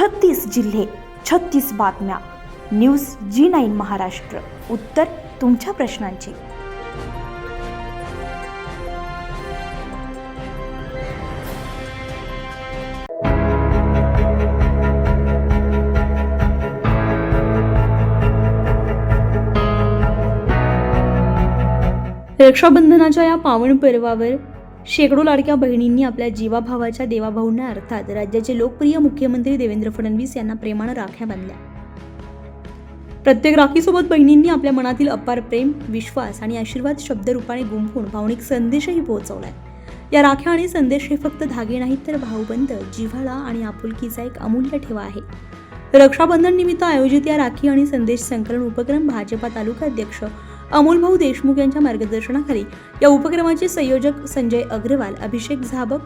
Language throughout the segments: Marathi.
छत्तीस जिल्हे छत्तीस बातम्या. News G nine Maharashtra. उत्तर तुमच्या प्रश्नांची. रक्षाबंधनाच्या या पावन पर्वावर शेकडो लाडक्या बहिणींनी आपल्या जीवाभावाच्या देवाभाऊंना अर्थात राज्याचे लोकप्रिय मुख्यमंत्री देवेंद्र फडणवीस यांना प्रेमानं राख्या बांधल्या. प्रत्येक राखीसोबत बहिणींनी आपल्या मनातील अपार प्रेम विश्वास आणि आशीर्वाद शब्दरूपाने गुंफून भावनिक संदेशही पोहोचवलाय. या राख्या आणि संदेश हे फक्त धागे नाहीत तर भाऊबंद जिव्हाळा आणि आपुलकीचा एक अमूल्य ठेवा आहे. रक्षाबंधन निमित्त आयोजित या राखी आणि संदेश संकलन उपक्रम भाजपा तालुका अध्यक्ष अमोलभाऊ देशमुख यांच्या मार्गदर्शनाखाली या उपक्रमाचे संयोजक संजय अग्रवाल अभिषेक झाबक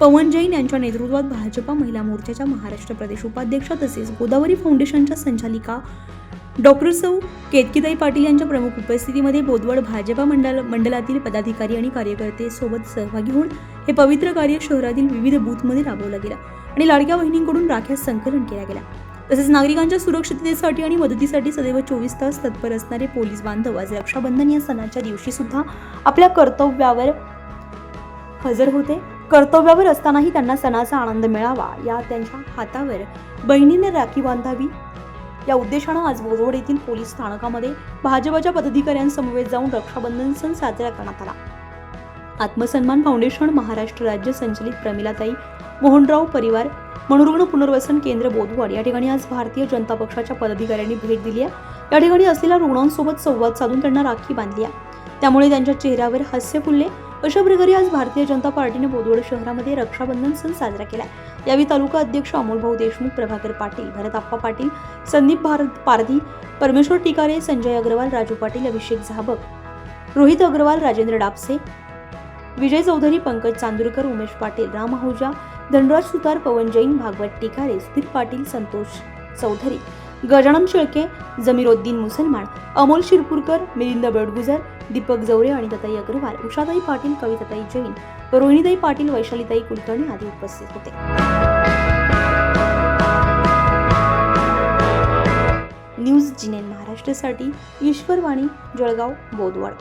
पवन जैन यांच्या नेतृत्वात भाजपा महिला मोर्चाच्या महाराष्ट्र प्रदेश उपाध्यक्षा तसेच गोदावरी फाउंडेशनच्या संचालिका डॉक्टर सौ केतकीताई पाटील यांच्या प्रमुख उपस्थितीमध्ये बोदवड भाजपा मंडळ मंडळातील पदाधिकारी आणि कार्यकर्ते सोबत सहभागी होऊन हे पवित्र कार्य शहरातील विविध बूथमध्ये राबवलं गेलं आणि लाडक्या बहिणींकडून राख्या संकलन केल्या गेल्या. तसेच नागरिकांच्या सुरक्षिततेसाठी आणि मदतीसाठी सदैव चोवीस तास तत्पर असणारे पोलीस बांधव आज रक्षाबंधन या सणाच्या दिवशी सुद्धा आपल्या कर्तव्यावर हजर होते. कर्तव्यावर असतानाही त्यांना सणाचा आनंद मिळावा या त्यांच्या हातावर बहिणीने राखी बांधावी. या उद्देशानं आज बोजवड येथील पोलीस स्थानकामध्ये भाजपाच्या पदाधिकाऱ्यांसमवेत जाऊन रक्षाबंधन सण साजरा करण्यात आला. आत्मसन्मान फाउंडेशन महाराष्ट्र राज्य संचलित प्रमिलाताई मोहनराव परिवार मनोरुग्ण पुनर्वसन केंद्र बोधवाड या ठिकाणी आज भारतीय जनता पक्षाच्या पदाधिकाऱ्यांनी भेट दिली आहे. या ठिकाणी असलेल्या रुग्णांसोबत संवाद साधून त्यांना राखी बांधली आहे. त्यामुळे त्यांच्या चेहऱ्यावर हास्य फुलले. अशा प्रकारे आज भारतीय जनता पार्टीने बोदवड शहरामध्ये रक्षाबंधन सण साजरा केला यावेळी तालुका अध्यक्ष अमोलभाऊ देशमुख प्रभाकर पाटील भरतप्पा पाटील संदीप भारत पारधी परमेश्वर टिकारे संजय अग्रवाल राजू पाटील अभिषेक झाबक रोहित अग्रवाल राजेंद्र डापसे विजय चौधरी पंकज चांदूरकर उमेश पाटील राम आहुजा धनराज सुतार पवन जैन भागवत टिकारे स्थिर पाटील संतोष चौधरी गजानन शेळके जमीरोद्दीन मुसलमान अमोल शिरपूरकर मिलिंद बडगुजर दीपक जवरे आणि दताई अग्रवाल उषाताई पाटील कविताताई जैन रोहिणीताई पाटील वैशालीताई कुलकर्णी आदी उपस्थित होते. न्यूज जिनेन महाराष्ट्रासाठी ईश्वरवाणी जळगाव बोदवड